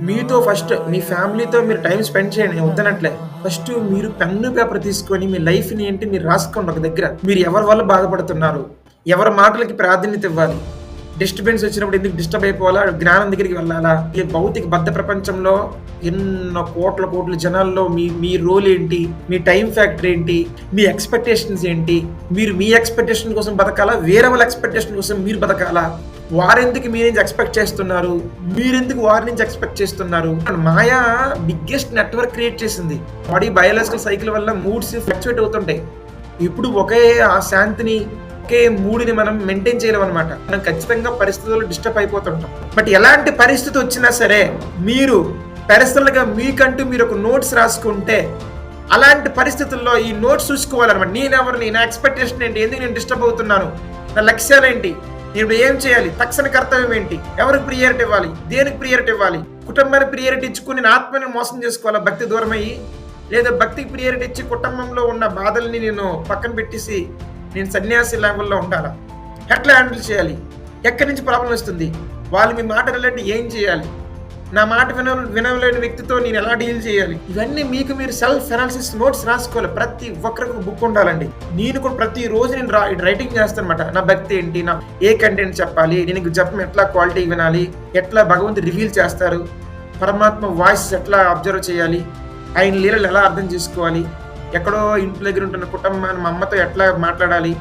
మీతో ఫస్ట్ మీ ఫ్యామిలీతో మీరు టైం స్పెండ్ చేయండి. నేను వద్దనట్లే. ఫస్ట్ మీరు పెన్ను పేపర్ తీసుకొని మీ లైఫ్ని ఏంటి మీరు రాసుకోండి ఒక దగ్గర. మీరు ఎవరి వల్ల బాధపడుతున్నారు? ఎవరి మాటలకి ప్రాధాన్యత ఇవ్వాలి? డిస్టర్బెన్స్ వచ్చినప్పుడు ఎందుకు డిస్టర్బ్ అయిపోవాలా? జ్ఞానం దగ్గరికి వెళ్ళాలా? ఈ భౌతిక బద్ధ ప్రపంచంలో ఎన్నో కోట్ల కోట్ల జనాల్లో మీ మీ రోల్ ఏంటి? మీ టైం ఫ్యాక్టర్ ఏంటి? మీ ఎక్స్పెక్టేషన్స్ ఏంటి? మీరు మీ ఎక్స్పెక్టేషన్ కోసం బతకాలా? వేరే వాళ్ళ ఎక్స్పెక్టేషన్ కోసం మీరు బతకాలా? వారెందుకు మీ నుంచి ఎక్స్పెక్ట్ చేస్తున్నారు? మీరెందుకు వారి నుంచి ఎక్స్పెక్ట్ చేస్తున్నారు? మాయా బిగ్గెస్ట్ నెట్వర్క్ క్రియేట్ చేసింది. బాడీ బయాలజికల్ సైకిల్ వల్ల మూడ్స్ ఫ్లక్చువేట్ అవుతుంటాయి. ఇప్పుడు ఒకే ఆ శాంతిని ఒకే మూడిని మనం మెయింటైన్ చేయలేం అనమాట మనం ఖచ్చితంగా పరిస్థితుల్లో డిస్టర్బ్ అయిపోతుంటాం. బట్ ఎలాంటి పరిస్థితి వచ్చినా సరే మీరు పర్సనల్గా మీకంటూ మీరు ఒక నోట్స్ రాసుకుంటే అలాంటి పరిస్థితుల్లో ఈ నోట్స్ చూసుకోవాలన్నమాట. నేనెవరిని? నా ఎక్స్పెక్టేషన్ ఏంటి? ఎందుకు నేను డిస్టర్బ్ అవుతున్నాను? నా లక్ష్యాలు ఏంటి? ఇప్పుడు ఏం చేయాలి? తక్షణ కర్తవ్యం ఏంటి? ఎవరికి ప్రియారిటీ ఇవ్వాలి? దేనికి ప్రియారిటీ ఇవ్వాలి? కుటుంబానికి ప్రియారిటీ ఇచ్చుకుని నేను ఆత్మని మోసం చేసుకోవాలా? భక్తి దూరం అయ్యి లేదా భక్తికి ప్రియారిటీ ఇచ్చి కుటుంబంలో ఉన్న బాధల్ని నేను పక్కన పెట్టేసి నేను సన్యాసి లెవెల్లో ఉండాలా? ఎట్లా హ్యాండిల్ చేయాలి? ఎక్కడి నుంచి ప్రాబ్లం వస్తుంది? వాళ్ళు మీ మాట రిలేటెడ్ ఏం చేయాలి? నా మాట విన వినలేని వ్యక్తితో నేను ఎలా డీల్ చేయాలి? ఇవన్నీ మీకు మీరు సెల్ఫ్ అనాలిసిస్ నోట్స్ రాసుకోవాలి. ప్రతి ఒక్కరికి బుక్ ఉండాలండి. నేను కూడా ప్రతి రోజు నేను రా రైటింగ్ చేస్తాను అనమాట నా భక్తి ఏంటి? నా ఏ కంటెంట్ చెప్పాలి? నేను జపం ఎట్లా క్వాలిటీ వినాలి? ఎట్లా భగవంతుడు రివీల్ చేస్తారు? పరమాత్మ వాయిస్ ఎట్లా అబ్జర్వ్ చేయాలి? ఆయన లీలలు ఎలా అర్థం చేసుకోవాలి? ఎక్కడో ఇంటి దగ్గర ఉంటున్న కుటుంబాన్ని మా అమ్మతో ఎట్లా మాట్లాడాలి?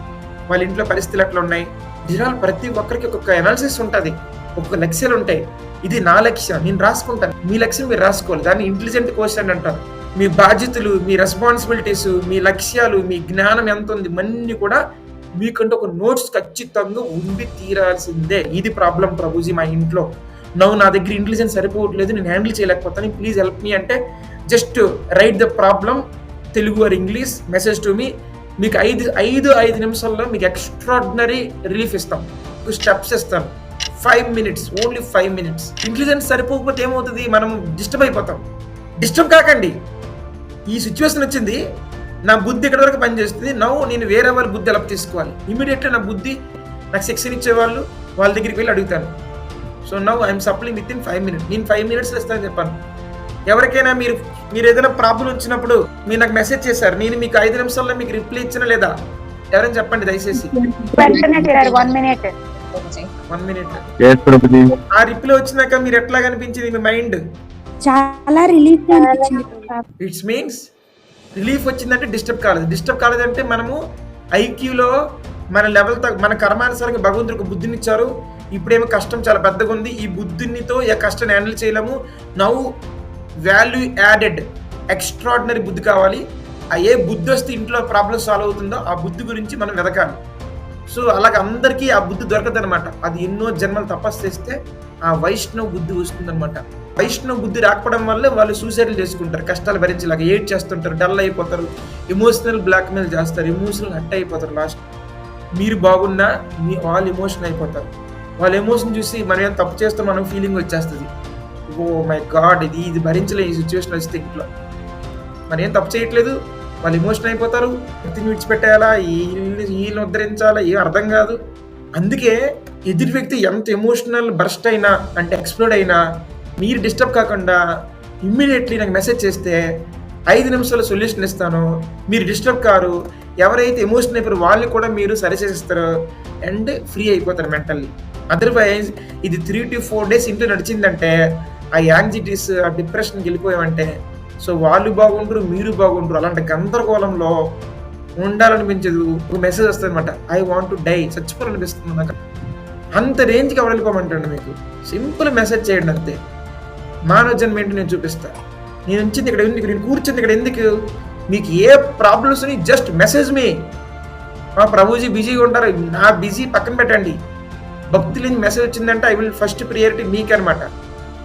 వాళ్ళ ఇంట్లో పరిస్థితులు ఎట్లా ఉన్నాయి? దీనివల్ల ప్రతి ఒక్కరికి ఒక్కొక్క ఎనాలిసిస్ ఉంటుంది. ఒక్కొక్క లక్ష్యాలు ఉంటాయి. ఇది నా లక్ష్యం నేను రాసుకుంటాను. మీ లక్ష్యం మీరు రాసుకోవాలి. దాన్ని ఇంటెలిజెంట్ క్వశ్చన్ అంటారు. మీ బాధ్యతలు మీ రెస్పాన్సిబిలిటీస్ మీ లక్ష్యాలు మీ జ్ఞానం ఎంత ఉంది మన్ని కూడా మీకంటే ఒక నోట్స్ ఖచ్చితంగా ఉండి తీరాల్సిందే. ఇది ప్రాబ్లం ప్రభుజీ మా ఇంట్లో. నవ్వు నా దగ్గర ఇంటెలిజెన్స్ సరిపోవట్లేదు నేను హ్యాండిల్ చేయలేకపోతాను. ప్లీజ్ హెల్ప్ మీ అంటే just write the problem Telugu or English message to me మీకు ఐదు ఐదు ఐదు నిమిషాల్లో మీకు ఎక్స్ట్రాడినరీ రిలీఫ్ ఇస్తాం. స్టెప్స్ ఇస్తాం five minutes only five minutes intelligence సరిపోకపోతే ఏమవుతుంది? మనం డిస్టర్బ్ అయిపోతాం. డిస్టర్బ్ కాకండి. ఈ సిచ్యువేషన్ వచ్చింది. నా బుద్ధి ఇక్కడ వరకు పనిచేస్తుంది? నవ్వు నేను వేరే వాళ్ళ బుద్ధి ఎలా తీసుకోవాలి? ఇమీడియట్గా నా బుద్ధి నాకు శిక్షణ ఇచ్చేవాళ్ళు వాళ్ళ దగ్గరికి వెళ్ళి అడుగుతాను so now I'm supplying with in five minutes నేను ఫైవ్ మినిట్స్ ఇస్తానని చెప్పాను. ఎవరికైనా మీరు మీరు ఏదైనా ప్రాబ్లం వచ్చినప్పుడు మీరు నాకు మెసేజ్ చేశారు. నేను మీకు ఐదు నిమిషాల్లో మీకు రిప్లై ఇచ్చినా లేదా? ఎవరైనా చెప్పండి దయచేసి. వన్ మినిట్ ఆ రిప్లై వచ్చినాక మీరు ఎట్లా కనిపించింది మీ మైండ్? చాలా రిలీఫ్ అనిపించింది. ఇట్స్ మీన్స్ రిలీఫ్ వచ్చిందంటే డిస్టర్బ్ కాలేదు. డిస్టర్బ్ కాలేదంటే మనము ఐక్యూలో మన లెవెల్ మన కర్మానుసారంగా భగవంతుడు ఒక బుద్ధిని ఇచ్చారు ఇప్పుడేమో కష్టం చాలా పెద్దగా ఉంది. ఈ బుద్ధినితో ఏ కష్టాన్ని హ్యాండిల్ చేయలేము. నౌ వాల్యూ యాడెడ్ ఎక్స్ట్రాడినరీ బుద్ధి కావాలి. ఆ ఏ బుద్ధి వస్తే ఇంట్లో ప్రాబ్లం సాల్వ్ అవుతుందో ఆ బుద్ధి గురించి మనం వెతకాలి. సో అలాగ అందరికీ ఆ బుద్ధి దొరకదనమాట అది ఎన్నో జన్మలు తపస్సు చేస్తే ఆ వైష్ణవ బుద్ధి వస్తుందన్నమాట. వైష్ణవ బుద్ధి రాకపోవడం వల్లే వాళ్ళు సూసైడ్లు చేసుకుంటారు కష్టాలు భరించేలాగా ఏడ్ చేస్తుంటారు డల్ అయిపోతారు ఎమోషనల్ బ్లాక్మెయిల్ చేస్తారు ఎమోషనల్ హట్ అయిపోతారు లాస్ట్ మీరు బాగున్నా మీ వాళ్ళు ఎమోషన్ అయిపోతారు. వాళ్ళ ఎమోషన్ చూసి మనం ఏం తప్పు చేస్తాం మనం ఫీలింగ్ వచ్చేస్తుంది. ఓ మై గాడ్ ఇది ఇది భరించలే ఈ సిచ్యువేషన్ వస్తే ఇంట్లో. మనం ఏం తప్పు చేయట్లేదు వాళ్ళు ఎమోషన్ అయిపోతారు వ్యక్తిని విడిచిపెట్టేయాలా వీళ్ళు వీళ్ళని ఉద్ధరించాలా ఏం అర్థం కాదు. అందుకే ఎదుటి వ్యక్తి ఎంత ఎమోషనల్ బర్స్ట్ అయినా అంటే ఎక్స్ప్లోడ్ అయినా మీరు డిస్టర్బ్ కాకుండా ఇమ్మీడియట్లీ నాకు మెసేజ్ చేస్తే ఐదు నిమిషాల సొల్యూషన్ ఇస్తాను మీరు డిస్టర్బ్ కారు ఎవరైతే ఎమోషన్ అయిపోయారో వాళ్ళు కూడా మీరు సరి సరిచేసిస్తారు అండ్ ఫ్రీ అయిపోతారు మెంటల్లీ అదర్వైజ్ ఇది త్రీ టు ఫోర్ డేస్ ఇంట్లో నడిచిందంటే ఆ యాంగ్జైటీస్ ఆ డిప్రెషన్కి వెళ్ళిపోయామంటే సో వాళ్ళు బాగుంటారు మీరు బాగుంటారు అలాంటి గందరగోళంలో ఉండాలనిపించదు. ఒక మెసేజ్ వస్తుంది అనమాట ఐ వాంట్ టు డై చచ్చిపోవాలనిపిస్తుంది నాకు. అంత రేంజ్కి ఎవరు మీకు? సింపుల్ మెసేజ్ చేయండి అంతే. మానవ జన్మ ఏంటి నేను చూపిస్తా. నేను ఉంచింది ఇక్కడ ఎందుకు? నేను కూర్చుంది ఇక్కడ ఎందుకు? మీకు ఏ ప్రాబ్లమ్స్ జస్ట్ మెసేజ్ మీ మా ప్రభుజీ బిజీగా ఉంటారు. నా బిజీ పక్కన పెట్టండి. భక్తి లేని మెసేజ్ వచ్చిందంటే ఐ విల్ ఫస్ట్ ప్రియారిటీ మీకు అనమాట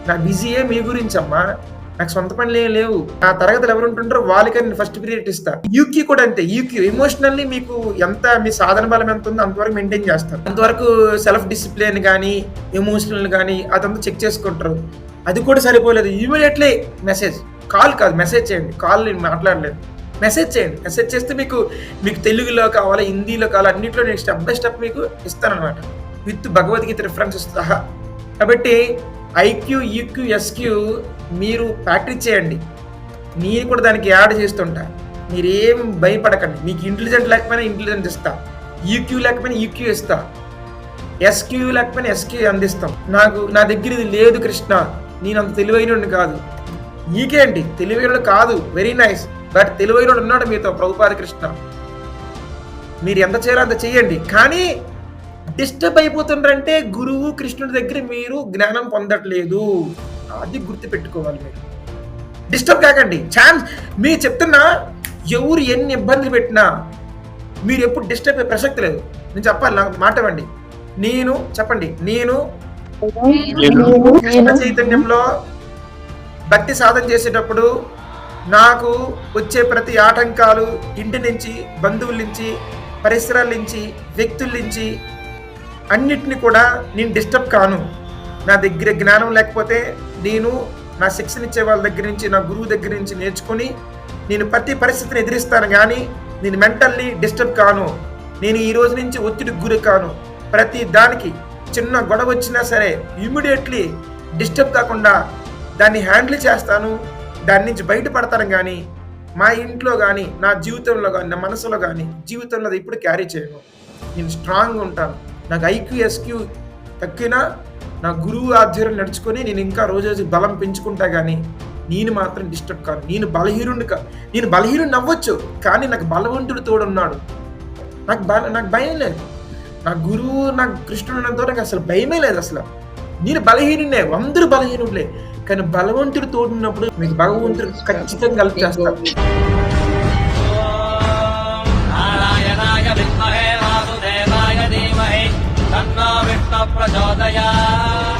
నా బిజీయే మీ గురించి అమ్మా. నాకు సొంత పనులు ఏం లేవు. నా తరగతులు ఎవరు ఉంటుంటారో వాళ్ళకే నేను ఫస్ట్ పీరియడ్ ఇస్తా. యూక్యూ కూడా అంతే. యూక్యూ ఎమోషనల్లీ మీకు ఎంత మీ సాధన బలం ఎంత ఉందో అంతవరకు మెయింటైన్ చేస్తారు. అంతవరకు సెల్ఫ్ డిసిప్లిన్ కానీ ఎమోషనల్ కానీ అదంతా చెక్ చేసుకుంటారు. అది కూడా సరిపోలేదు. ఇమీడియట్లీ మెసేజ్ కాల్ కాదు మెసేజ్ చేయండి. కాల్ నేను మాట్లాడలేదు. మెసేజ్ చేయండి. మెసేజ్ చేస్తే మీకు మీకు తెలుగులో కావాలా హిందీలో కావాలా అన్నింటిలో నేను స్టెప్ బై స్టెప్ మీకు ఇస్తానమాట విత్ భగవద్గీత రిఫరెన్స్ సహా కాబట్టి ఐక్యూ ఈక్యూ ఎస్క్యూ మీరు ప్రాక్టీస్ చేయండి. మీరు కూడా దానికి యాడ్ చేస్తుంటా. మీరేం భయపడకండి. మీకు ఇంటెలిజెంట్ లేకపోయినా ఇంటెలిజెంట్ ఇస్తా. ఈక్యూ లేకపోయినా ఈక్యూ ఇస్తా. ఎస్క్యూ లేకపోయినా ఎస్క్యూ అందిస్తాం. నాకు నా దగ్గర ఇది లేదు కృష్ణ. నేను అంత తెలివైన కాదు. ఈకేంటి తెలివైన కాదు. Very nice. బట్ తెలివైన ఉన్నాడు మీతో ప్రభుపాద కృష్ణ. మీరు ఎంత చేయాలో అంత చేయండి. కానీ డిస్టర్బ్ అయిపోతుండ్రంటే గురువు కృష్ణుడి దగ్గర మీరు జ్ఞానం పొందట్లేదు. అది గుర్తుపెట్టుకోవాలి మీరు. డిస్టర్బ్ కాకండి. ఛాన్స్ మీరు చెప్తున్నా ఎవరు ఎన్ని ఇబ్బందులు పెట్టినా మీరు ఎప్పుడు డిస్టర్బ్ అయ్యే ప్రసక్తి లేదు. నేను చెప్పాలి నాకు మాట ఇవ్వండి నేను చెప్పండి. నేను కృష్ణ చైతన్యంలో భక్తి సాధన చేసేటప్పుడు నాకు వచ్చే ప్రతి ఆటంకాలు ఇంటి నుంచి బంధువుల నుంచి పరిసరాల నుంచి వ్యక్తుల నుంచి అన్నిటిని కూడా నేను డిస్టర్బ్ కాను. నా దగ్గర జ్ఞానం లేకపోతే నేను నా శిక్షణ ఇచ్చే వాళ్ళ దగ్గర నుంచి నా గురువు దగ్గర నుంచి నేర్చుకొని నేను ప్రతి పరిస్థితిని ఎదిరిస్తాను కానీ నేను మెంటల్లీ డిస్టర్బ్ కాను. నేను ఈ రోజు నుంచి ఒత్తిడికి గురి కాను. ప్రతి దానికి చిన్న గొడవ వచ్చినా సరే ఇమ్మీడియట్లీ డిస్టర్బ్ కాకుండా దాన్ని హ్యాండిల్ చేస్తాను. దాని నుంచి బయటపడతాను కానీ మా ఇంట్లో కానీ నా జీవితంలో కానీ నా మనసులో కానీ జీవితంలో అది ఇప్పుడు క్యారీ చేయను. నేను స్ట్రాంగ్ ఉంటాను. నాకు ఐక్యూ ఎస్క్యూ తక్కినా నా గురువు ఆధ్వర్యం నడుచుకొని నేను ఇంకా రోజు రోజు బలం పెంచుకుంటా కానీ నేను మాత్రం డిస్టర్బ్ కాను. నేను బలహీనుడిని కా నేను బలహీనుడిని అవ్వచ్చు కానీ నాకు బలవంతుడు తోడున్నాడు. నాకు బల నాకు భయం లేదు. నా గురువు నాకు కృష్ణుడు ఉన్నంత నాకు అసలు భయమే లేదు అసలు. నేను బలహీనుడే అందరూ బలహీనుడులే. కానీ బలవంతుడు తోడున్నప్పుడు మీకు భగవంతుడు ఖచ్చితంగా కలిపి చేస్తాడు. प्रचोदया